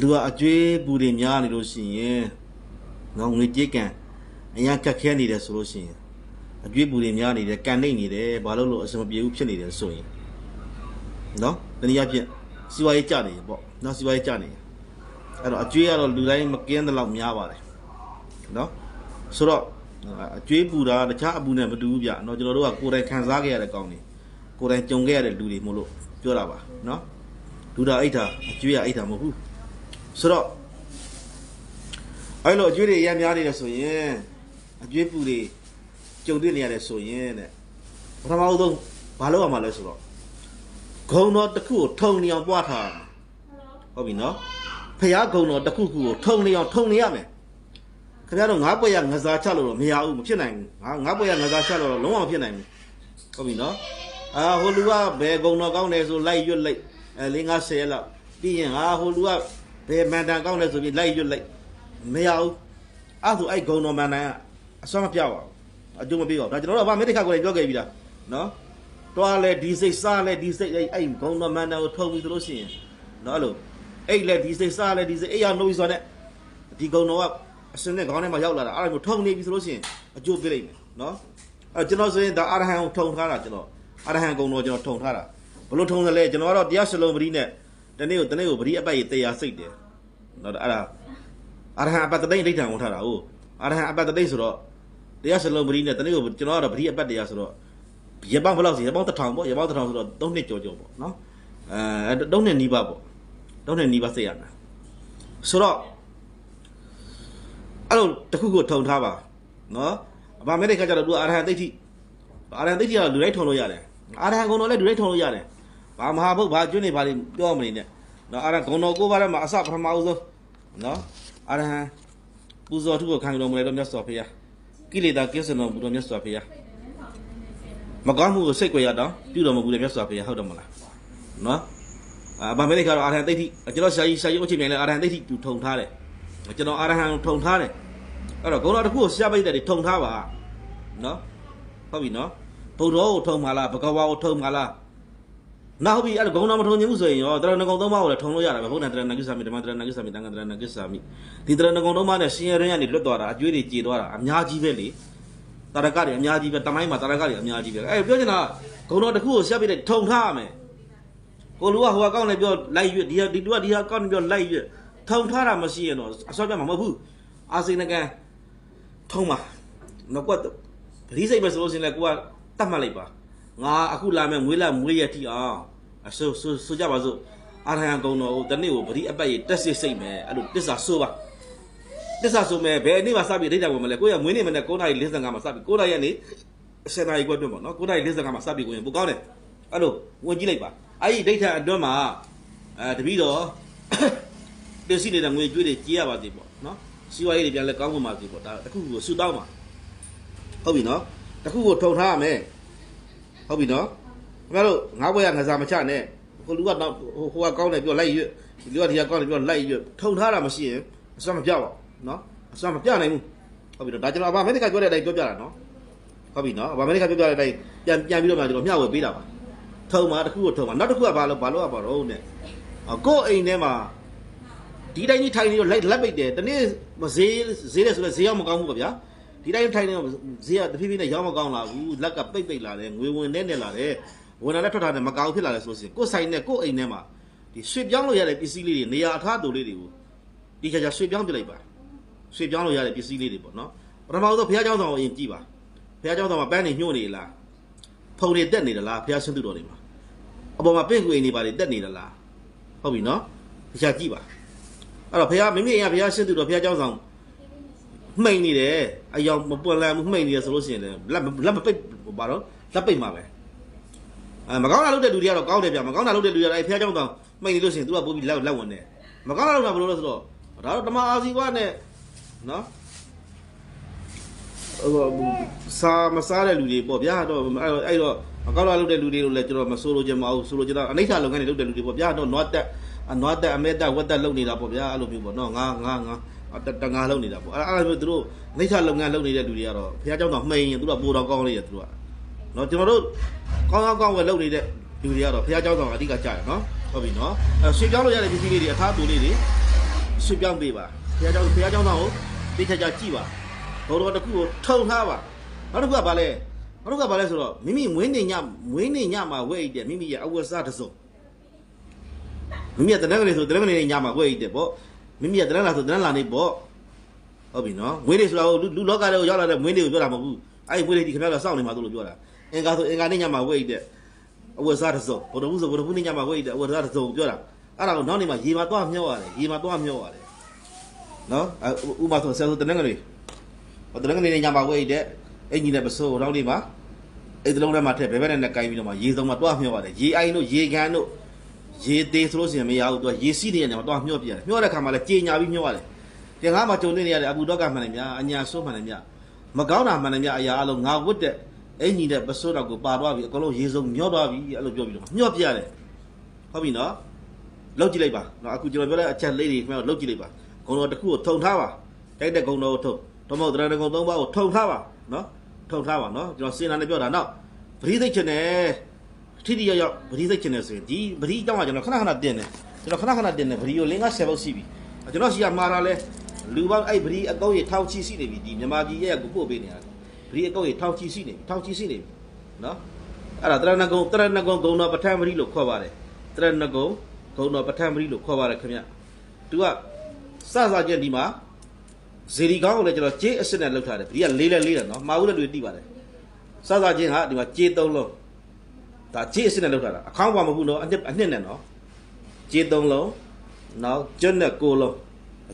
လူကအကျွေးပူတွေများနေလို့ရှိရင်နော်ငွေကြေးကံအရင်ခက်ခဲနေတယ်ဆိုလို့ရှိရင်အကျွေးပူတွေများနေတယ်ကန်နေနေတယ်ဘာလို့လို့အဆင်မပြေဘူးဖြစ်နေတယ်ဆိုရင်နော်တနည်းအားဖြင့်စီဝါရေးကြနေပေါ့နော်စီဝါရေးကြနေအဲ့တော့အကျွေးကတော့လူတိုင်းမကင်းတဲ့လောက်များပါတယ်နော်ဆိုတော့အကျွေးပူတာတခြားအပူနဲ့မတူဘူးဗျနော်ကျွန်တော်တို့ကကိုယ်တိုင်ခံစားခဲ့ရတဲ့ကောင်းနေကိုယ်တိုင်ကြုံခဲ့ရတဲ့လူတွေမို့လို့ပြောတာပါနော်လူတာအိတ်တာအကျွေးရအိတ်တာမဟုတ်ဘူး ဆိုတော့အဲ့လိုအကျွေးတွေအများများနေတယ်ဆိုရင်အကျွေးပူတွေကြုံတွေ့နေရတယ်ဆိုရင်တဲ့ပထမဦးဆုံးဘာလုပ်ရမှာလဲဆိုတော့ဂုံတော်တစ်ခုကိုထုံနေအောင်ပွားထားရမယ်ဟုတ်ပြီနော်ဖះဂုံတော်တစ်ခုခုကိုထုံနေအောင်ထုံနေရမယ်ခင်ဗျားတို့ငါးပွက်ရငစားချလို့တော့မရဘူးမဖြစ်နိုင်ဘူးငါငါးပွက်ရငစားချလို့တော့လုံးဝမဖြစ်နိုင်ဘူးဟုတ်ပြီနော်အာဟိုလူကဘယ်ဂုံတော်ကောင်းတယ်ဆိုလိုက်ရွတ်လိုက်အဲ၄50ရက်လောက်ပြီးရင်ဟာဟိုလူက ဘယ်မန်တန်ကောင်းလဲဆိုပြီးလိုက်ရွတ်လိုက်မရဘူးအဲ့ဒါဆိုအဲ့ဂုံတော်မန်တန်ကအစွမ်းမပြောက်ပါဘူးအကျိုးမပေးပါဘူးဒါကျွန်တော်တို့ကဗာမေတ္တာကိုလည်းပြောခဲ့ပြီလားနော်တွားလဲဒီစိတ်စားလဲဒီစိတ်အဲ့အဲ့ဂုံတော်မန်တန်ကိုထုံပြီးသလိုရှိရင်နော်အဲ့လိုအဲ့လဲဒီစိတ်စားလဲဒီစိတ်အဲ့ရနှုတ်ပြီးဆိုတော့ဒီဂုံတော်ကအစင်းနဲ့ခေါင်းထဲမှာရောက်လာတာအဲ့ဒါကိုထုံနေပြီဆိုလို့ရှိရင်အကျိုးပေးလိုက်မယ်နော်အဲ့ကျွန်တော်ဆိုရင်ဒါအာရဟံကိုထုံထားတာကျွန်တော်အာရဟံဂုံတော်ကျွန်တော်ထုံထားတာဘလို့ထုံတယ်လဲကျွန်တော်ကတော့တရားစလုံးပရိနဲ့ တနေ့ကိုတနေ့ကိုပရိအပိုက်ရေတရားစိတ်တယ်နော်အဲ့ဒါအရဟံအပတ်တသိမ့်ဒိဋ္ဌံဝင်ထားတာဟုတ်အရဟံအပတ်တသိမ့်ဆိုတော့တရားစလုံးပရိနဲ့တနေ့ကိုကျွန်တော်ကတော့ပရိအပတ်တရားဆိုတော့ရပောင်းဘယ်လောက်စီရပောင်းတစ်ထောင်ပေါ့ရပောင်းတစ်ထောင်ဆိုတော့၃နှစ်ကျော်ကျော်ပေါ့နော်အဲ၃နှစ်နီးပါးပေါ့၃နှစ်နီးပါးစိတ်ရတာဆိုတော့အဲ့လိုတစ်ခုခုထုံထားပါနော်အဘာမဲတဲ့ခါကျတော့သူအရဟံဒိဋ္ဌိအရဟံဒိဋ္ဌိကလူတိုင်းထုံလို့ရတယ်အရဟံကုံတော်လည်းလူတိုင်းထုံလို့ရတယ် ဘာမဟာဘုတ်ဘာကျွန်းနေဘာတွေပြောမနေနဲ့နော်အဲ့ဒါဂုံတော်ကိုပါထဲမှာအစပထမဦးဆုံးနော်အရဟံပူဇော်ထုကိုခံယူတော်မူလေတော့မြတ်စွာဘုရားကိလေသာကင်းစင်တော်မူတော်မြတ်စွာဘုရားမကောင်းမှုကိုစိတ်ကြွရတော့ပြုတော်မူတဲ့မြတ်စွာဘုရားဟုတ်တယ်မလားနော်အာဗမေလိကတော့အရဟံဒိဋ္ဌိကျွန်တော်ဆရာကြီးဆရာကြီးအုပ်ချုပ်မြန်လဲအရဟံဒိဋ္ဌိသူထုံထားတယ်ကျွန်တော်အရဟံထုံထားတယ်အဲ့တော့ဂုံတော်တစ်ခုကိုဆရာပိတ်တဲ့ထုံထားပါနော်ဟုတ်ပြီနော်ဘုရားကိုထုံပါလားဘဂဝါကိုထုံပါလား နောက်ပြီအဲ့ဒါဂုံတော်မထုံခြင်းဘူးဆိုရင်ရောတရဏဂုံသုံးပါးကိုလည်းထုံလို့ရတာပဲဘုရားတရဏကိစ္ဆာမိဓမ္မတရဏကိစ္ဆာမိတန်ခါတရဏကိစ္ဆာမိဒီတရဏဂုံသုံးပါးနဲ့ရှင်ရရင်ကနေလွတ်သွားတာအကျွေးတွေကြေသွားတာအများကြီးပဲလေတရကတွေအများကြီးပဲတမိုင်းမှာတရကတွေအများကြီးပဲအဲ့ပြောချင်တာဂုံတော်တစ်ခုကိုဆက်ပြီးတဲ့ထုံထားရမယ်ကိုလူကဟိုကကောင်းနေပြောလိုက်ရွဒီဟာဒီလူကဒီဟာကောင်းနေပြောလိုက်ရွထုံထားတာမရှိရင်တော့အစောပြမှာမဟုတ်ဘူးအာစိနကန်ထုံပါတော့ကွက်ပရိစိတ်ပဲဆိုလို့ရှိရင်လည်းကိုကတတ်မှတ်လိုက်ပါ ငါအခုလာမယ်မွေးလာမွေးရတိအောင်အဆိုဆိုဆိုကြပါစို့အာရဟံကုံတော်ကိုတနေ့ကိုပရိအပတ်ရတက်စစ်စိတ်မယ်အဲ့လိုတစ္ဆာဆိုပါတစ္ဆာဆိုမယ်ဘယ်နေ့မှစပြီးဒိဋ္ဌာဝင်မလဲကိုရမွေးနေမနဲ့9နာရီ55မှာစပြီး9နာရီကနေ10နာရီခွဲအတွင်းပေါ့နော်9နာရီ55မှာစပြီးကိုရင်ပိုကောင်းတယ်အဲ့လိုဝင်ကြည့်လိုက်ပါအဲ့ဒီဒိဋ္ဌာအတွင်းမှာအဲတပည့်တော်တင်စီနေတဲ့ငွေကြွေးတွေကြေးရပါသေးပေါ့နော်စီဝါရေးတွေပြန်လဲကောင်းဝင်ပါသေးပေါ့ဒါတစ်ခုခုကိုဆူတောင်းပါဟုတ်ပြီနော်တစ်ခုကိုထုံထားရမယ် ဟုတ်ပြီနော်ခင်ဗျားတို့ငါးဘွဲရငစားမချနဲ့ဟိုလူကတော့ဟိုကကောင်းတယ်ပြောလိုက်ရွတ်ဒီလူကဒီကကောင်းတယ်ပြောလိုက်ရွတ်ထုံထားတာမရှိရင်အစွမ်းမပြောက်ပါဘူးနော်အစွမ်းမပြနိုင်ဘူးဟုတ်ပြီတော့ဒါကျွန်တော်အဘာအမေရိကပြောတဲ့အတိုင်းပြောပြတာနော်ဟုတ်ပြီနော်အဘာအမေရိကပြောပြတဲ့အတိုင်းပြန်ပြန်ပြီးတော့မှကျွန်တော်မျှဝေပေးတာပါထုံမှာတစ်ခုကိုထုံမှာနောက်တစ်ခုကဘာလို့ဘာလို့ကပါတော့နဲ့ကိုယ့်အိမ်ထဲမှာဒီတိုင်းကြီးထိုင်နေတော့လိုက်လက်ပိတ်တယ်တနေ့ဈေးဈေးလဲဆိုလဲဈေးရောက်မကောင်းဘူးပါဗျာ ဒီတိုင်းထိုင်နေတော့ဈေးကတဖြည်းဖြည်းနဲ့ရောက်မကောင်းလာဘူးလက်ကပိတ်ပိတ်လာတယ်ငွေဝင်နေနေလာတယ်ဝင်လာတဲ့ထွက်တာနဲ့မကောင်းဖြစ်လာတယ်ဆိုလို့ရှိရင်ကိုယ်ဆိုင်နဲ့ကိုယ်အိမ်ထဲမှာဒီရွှေပြောင်းလို့ရတဲ့ပစ္စည်းလေးတွေနေရာအထားတူလေးတွေကိုဒီခါကျရွှေပြောင်းပြလိုက်ပါရွှေပြောင်းလို့ရတဲ့ပစ္စည်းလေးတွေပေါ့နော်ပထမဆုံးဘုရားကျောင်းဆောင်ကိုအရင်ကြည့်ပါဘုရားကျောင်းဆောင်မှာပန်းနေညှို့နေလားဖုံတွေတက်နေသလားဘုရားရှင်သူတော်တွေမှာအပေါ်မှာပင့်ကွေနေပါလေတက်နေသလားဟုတ်ပြီနော်ဒီခါကြည့်ပါအဲ့တော့ဘုရားမိမိအိမ်ကဘုရားရှင်သူတော်ဘုရားကျောင်းဆောင် မှိန်နေတယ်အယောင်မပွက်လန်းမှုမှိန်နေတယ်ဆိုလို့ရှိရင်လည်းလက်လက်မပိတ်ဘာတော့လက်ပိတ်မှာပဲ အဲမကောင်းတာလုပ်တဲ့လူတွေကတော့ကောင်းတယ်ဗျမကောင်းတာလုပ်တဲ့လူတွေကတော့အဲဖះเจ้าတောင်မှိတ်နေလို့ရှိရင်သူကပို့ပြီးလက်လက်ဝင်တယ်မကောင်းတာလုပ်တာဘယ်လိုလဲဆိုတော့ဒါတော့ဓမ္မအာဇီဝနဲ့နော်ဟိုစာမစားတဲ့လူတွေပေါ့ဗျာတော့အဲ့တော့အဲ့တော့မကောင်းတာလုပ်တဲ့လူတွေလို့လည်းကျွန်တော်မဆိုးလို့ချင်ပါဘူးဆိုလို့ကျွန်တော်အနိဋ္ဌလုပ်ငန်းတွေလုပ်တဲ့လူတွေပေါ့ဗျာတော့နွားတက်နွားတက်အမဲတက်ဝက်တက်လုပ်နေတာပေါ့ဗျာအဲ့လိုမျိုးပေါ့နော်ငါငါငါ တငါလုပ်နေတာပေါ့အဲ့အဲ့လိုမျိုးသူတို့အနိဋ္ဌလုပ်ငန်းလုပ်နေတဲ့လူတွေကတော့ဖះเจ้าတောင်မှိန်ရင်သူတို့ကပိုတော်ကောင်းလေးရသူတို့က နော်ကျွန်တော်တို့ကောင်းကောင်းကောင်းဝယ်လုပ်နေတဲ့လူတွေကတော့ဖះเจ้าဆောင်အဓိကကြာရနော်ဟုတ်ပြီနော်အဲရှေ့ပြောင်းလို့ရတဲ့ပစ္စည်းလေးတွေအထားတူလေးတွေ ဆွေပြောင်းပေးပါဘုရားเจ้าဘုရားเจ้าသားကိုသိချာချာကြည့်ပါဘုံတော်တစ်ခုကိုထုံထားပါနောက်တစ်ခုကဘာလဲနောက်တစ်ခုကဘာလဲဆိုတော့မိမိမွေးနေညမွေးနေညမှာဝဲအိတ်တယ်မိမိရဲ့အဝတ်စားတစ်စုံမိမိရဲ့တနင်္ဂနွေဆိုတနင်္ဂနွေညမှာဝဲအိတ်တယ်ပေါ့ မိမိရဲ့တနင်္လာဆိုတနင်္လာနေ့ပေါ့ဟုတ်ပြီနော်မွေးနေ့ဆိုတာကိုလူလောကထဲကိုရောက်လာတဲ့မွေးနေ့ကိုပြောတာမဟုတ်ဘူးအဲ့ဒီမွေးနေ့ဒီခင်ဗျားတို့စောင့်နေမှာတို့လို့ပြောတာအင်္ဂါဆိုအင်္ဂါနေ့ညမှာဝဲအိတ်တယ်အဝတ်စားတစ်စုံဘုဒ္ဓဘုဆိုဘုဒ္ဓဘုနေ့ညမှာဝဲအိတ်တယ်အဝတ်စားတစ်စုံပြောတာအဲ့ဒါကိုနောက်နေ့မှာရေမှာသွားမျောရတယ်ရေမှာသွားမျောရတယ်နော်ဥပမာဆိုဆယ်ဆိုတနင်္ဂနွေဟိုတနင်္ဂနွေညမှာဝဲအိတ်တယ်အင်ကြီးနဲ့ပစိုးနောက်နေ့မှာအဲ့ဒီလုံးထဲမှာထည့်ဘယ်ဘက်နဲ့ကိုင်းပြီးတော့မှရေစုံမှာသွားမျောရတယ်ရေအိုင်တို့ရေကန်တို့ ရေသေးဆိုလို့ရှိရင်မရဘူးသူကရေစီးနေတဲ့နေရာမှာသွားမျောပြရတယ်မျောတဲ့ခါမှာလည်းကြေညာပြီးမျောရတယ်တင်ငါမှကြုံနေရတဲ့အဘူတော့ကမှန်တယ်များအညာဆိုးမှန်တယ်များမကောင်းတာမှန်တယ်များအရာအလုံးငါဝတ်တဲ့အင်ကြီးနဲ့ပစိုးတော့ကိုပါသွားပြီအကုန်လုံးရေစုံမျောသွားပြီအဲ့လိုပြောပြီးတော့မျောပြရတယ်ဟုတ်ပြီနော်လောက်ကြည့်လိုက်ပါနော်အခုကျွန်တော်ပြောတဲ့အချက်လေးတွေခင်ဗျားလောက်ကြည့်လိုက်ပါဂုံတော်တစ်ခုကိုထုံထားပါတိုက်တဲ့ဂုံတော်ကိုထုံတော့မဟုတ်တရဏဂုံသုံးပါးကိုထုံထားပါနော်ထုံထားပါနော်ကျွန်တော်စင်နာနဲ့ပြောတာနောက်ပရိသိတ်ချင်တယ် ထိတိရောက်ရောက်ပရိသိတ်ချင်တယ်ဆိုရင်ဒီပရိအကြောင်းကကျွန်တော်ခဏခဏတင်တယ်ကျွန်တော်ခဏခဏတင်တယ်ပရိကိုလင်းက10ပုတ်ရှိပြီကျွန်တော်ရှိရမှားတာလဲလူပေါင်းအဲ့ပရိအကောက်ရထောက်ချီရှိနေပြီဒီမြန်မာပြည်ရဲ့ကိုပို့ပေးနေတာပရိအကောက်ရထောက်ချီရှိနေပြီထောက်ချီရှိနေပြီနော်အဲ့ဒါတရဏဂုံတရဏဂုံဂုံတော်ပဋ္ဌာန်းပရိလို့ခေါ်ပါတယ်တရဏဂုံဂုံတော်ပဋ္ဌာန်းပရိလို့ခေါ်ပါတယ်ခင်ဗျသူကစစချင်းဒီမှာဇေဒီကောင်းကိုလည်းကျွန်တော်ကြေးအစ်စ်နဲ့လှုပ်ထားတယ်ဒီကလေးလဲလေးတယ်နော်မှာဦးလည်းတွေ့တိပါတယ်စစချင်းဟာဒီမှာကြေးသုံးလုံး ဒါကြေးအစ်စ်နဲ့လှုပ်ထားတာအခေါင်းပါမဟုတ်နော်အနှစ်အနှစ်နဲ့နော်ကြေးသုံးလုံးနောက်ကျွတ်နဲ့ကိုလုံး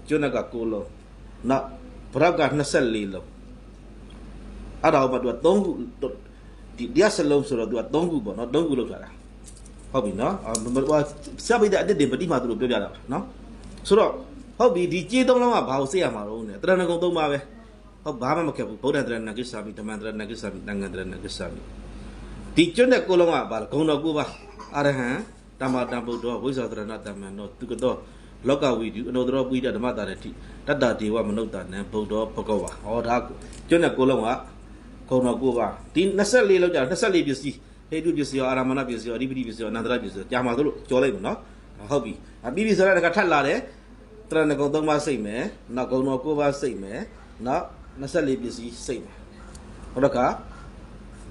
ကျွတ်နဲ့ကကိုလုံးနောက်ဘရောက်က24လုံးအဲ့ဒါတော့သူက3ခုဒီတရားစလုံးဆိုတော့သူက3ခုပေါ့နော်3ခုလှုပ်ထားတာဟုတ်ပြီနော်ဟိုစပိတ်တဲ့အတစ်တင်ပတိမာသူတို့ပြောပြတာပါနော်ဆိုတော့ဟုတ်ပြီဒီကြေးသုံးလုံးကဘာကိုစိတ်ရမှာတော့ねတရဏဂုံသုံးပါပဲဟုတ်ဘာမှမခက်ဘူးဗုဒ္ဓတရဏကိစ္ဆာမိဓမ္မတရဏကိစ္ဆာမိတန်ဃတရဏကိစ္ဆာမိ ဒီကျွတ်တဲ့ကိုလုံးကဘာလဲဂုံတော်ကိုပါအရဟံတမ္မာတံဗုဒ္ဓဝိဇ္ဇာတရဏတမ္မန်တော့သူကတော့လောကဝိတုအနုတ္တရောပိဋကဓမ္မတာရတိတတ္တဒေဝမနုဿာနံဗုဒ္ဓဘဂဝါဟောဒါကျွတ်တဲ့ကိုလုံးကဂုံတော်ကိုပါဒီ24လောက်ကြာ24ပစ္စည်းဟေတုပစ္စည်းရောအာရမဏပစ္စည်းရောအဓိပတိပစ္စည်းရောအနန္တရပစ္စည်းရောကြာမှာတို့ကြော်လိုက်မယ်နော်ဟုတ်ပြီအပြီးပြီဆိုတော့တခါထပ်လာတယ်တရဏဂုံ3ပါးစိတ်မယ်နောက်ဂုံတော်9ပါးစိတ်မယ်နောက်24ပစ္စည်းစိတ်မယ်ဟုတ်တော့က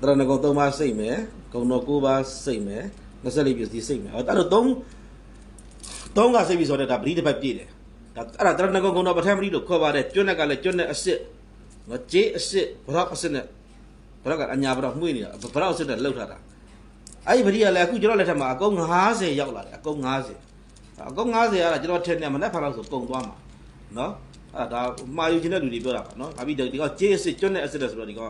တရဏဂုံ3ပါးစိတ်မယ်ဂုံတော်9ပါးစိတ်မယ်24ပစ္စည်းစိတ်မယ်အဲ့တော့3 3ကစိတ်ပြီဆိုတော့ဒါပရိတစ်ပတ်ပြည့်တယ်ဒါအဲ့ဒါတရဏဂုံဂုံတော်ပဋ္ဌာန်းပရိလို့ခေါ်ပါတယ်ကျွတ်နဲ့ကလည်းကျွတ်နဲ့အစ်စ်ငါကြေးအစ်စ်ဘရောက်အစ်စ်နဲ့ဘရောက်ကအညာဘရောက်မှွေးနေတာဘရောက်အစ်စ်နဲ့လှုပ်ထားတာအဲ့ဒီပရိကလည်းအခုကျွန်တော်လက်ထက်မှာအကုန်90ရောက်လာတယ်အကုန်90အကုန်90အဲ့ဒါကျွန်တော်ထင်တယ်မနေ့ဖားလောက်ဆိုပုံသွားမှာနော်အဲ့ဒါမှာယူခြင်းတဲ့လူတွေပြောတာပါနော်ဒါပြီးဒီကကြေးအစ်စ်ကျွတ်နဲ့အစ်စ်တဲ့ဆိုတော့ဒီက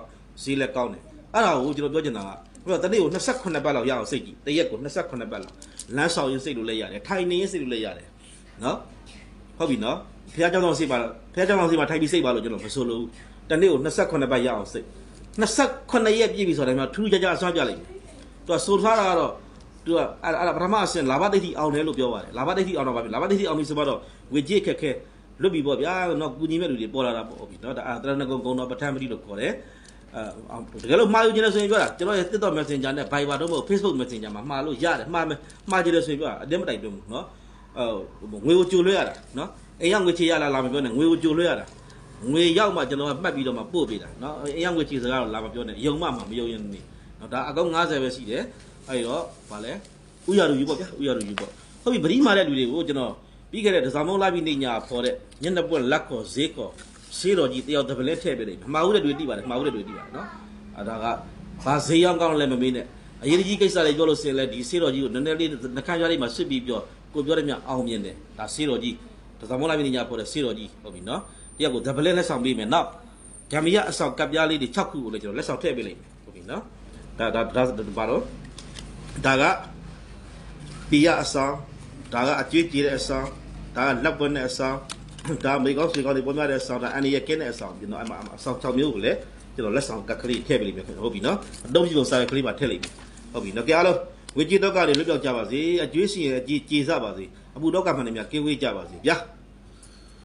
ဈေးလက်ကောင်းတယ် အဲ့ဒါကိုကျွန်တော်ပြောချင်တာကပြီးတော့တနေ့ကို28ပတ်လောက်ရအောင်စိတ်ကြည့်တရက်ကို28ပတ်လောက်လမ်းဆောင်ရင်စိတ်လို့လည်းရတယ်ထိုင်နေရင်စိတ်လို့လည်းရတယ်နော်ဟုတ်ပြီနော်ဖះเจ้าတော်စိတ်ပါဖះเจ้าတော်စိတ်ပါထိုင်ပြီးစိတ်ပါလို့ကျွန်တော်မဆိုလို့တနေ့ကို28ပတ်ရအောင်စိတ်28ရက်ပြည့်ပြီဆိုတော့ထူးခြားခြားအစွမ်းပြလိုက်တယ်သူကဆိုထားတာကတော့သူကအဲ့အဲ့ပထမအဆင့်လာဘဒိဋ္ဌိအောင်တယ်လို့ပြောပါတယ်လာဘဒိဋ္ဌိအောင်တော့ပါပြီလာဘဒိဋ္ဌိအောင်ပြီဆိုတော့ဝေကြီးခက်ခဲလွတ်ပြီပေါ့ဗျာနော်ကုညီမဲ့လူတွေပေါ်လာတာပေါ့ပြီနော်ဒါအတရဏဂုံဂုံတော်ပဋ္ဌာန်းပတိလို့ခေါ်တယ် အဲတကယ်လို့မှားယူခြင်းလဲဆိုရင်ပြောတာကျွန်တော်ရဲ့ TikTok Messenger နဲ့ Viber တို့မဟုတ် Facebook Messenger မှာမှားလို့ရတယ်မှားမယ်မှားကြတယ်ဆိုရင်ပြောတာအတင်းမတိုက်တွန်းဘူးနော်အဲငွေကိုကြိုလွှဲရတာနော်အိမ်ရောက်ငွေချေရလာလာမပြောနဲ့ငွေကိုကြိုလွှဲရတာငွေရောက်မှကျွန်တော်ကမှတ်ပြီးတော့မှပို့ပေးတာနော်အိမ်ရောက်ငွေချေစကားတော့လာမပြောနဲ့ယုံမှမှမယုံရင်နေနော်ဒါအကောင့်90ပဲရှိတယ်အဲဒီတော့ဗာလဲဥရလူယူပေါ့ဗျာဥရလူယူပေါ့ဟုတ်ပြီဗတိမာတဲ့လူတွေကိုကျွန်တော်ပြီးခဲ့တဲ့ဒဇာမုံလာပြီးနေညာဖော်တဲ့ညနေပွက်လက်ခေါ်ဈေးခေါ် ဈေးတော်ကြီးတယောက်တပလဲထည့်ပေးလိုက်မှားဦးတဲ့တွေတိပါတယ်မှားဦးတဲ့တွေတိပါတယ်နော်အဲဒါကဘာဈေးရောက်ကောင်းလဲမမေးနဲ့အရေးကြီးကိစ္စတွေပြောလို့စင်လဲဒီဈေးတော်ကြီးကိုနည်းနည်းလေးနှခမ်းရလေးမှာစစ်ပြီးပြောကိုပြောတဲ့မြအောင်မြင်တယ်ဒါဈေးတော်ကြီးဒဇာမုံလာပြီးနေညာဖော်တဲ့ဈေးတော်ကြီးဟုတ်ပြီနော်တယောက်ကိုတပလဲလက်ဆောင်ပေးမယ်နောက်ဓမ္မရအဆောင်ကပ်ပြားလေးတွေ6ခုကိုလည်းကျွန်တော်လက်ဆောင်ထည့်ပေးလိုက်မယ်ဟုတ်ပြီနော်ဒါဒါဒါဘာလို့ဒါကပီရအဆောင်ဒါကအကျွေးကြည့်တဲ့အဆောင်ဒါကလက်ပွန်းတဲ့အဆောင် ဒါမေကောက်စီကောက်တွေပေါ်များတဲ့အဆောင်ဒါအန်ရီရကင်းတဲ့အဆောင်ကျွန်တော်အမအဆောင်6မျိုးကိုလည်းကျွန်တော်လက်ဆောင်ကတ်ကလေးထည့်ပေးလိမ့်မယ်ဟုတ်ပြီနော်အတုံးကြီးကိုစာရကလေးပါထည့်လိုက်ပြီဟုတ်ပြီနော်ကြအားလုံးဝေကြီးတော့ကတွေလွတ်ပြောက်ကြပါစေအကျွေးစီရဲ့အကြီးကြေစပါစေအပူတော့ကမှန်နေမြကင်းဝေးကြပါစေဗျာ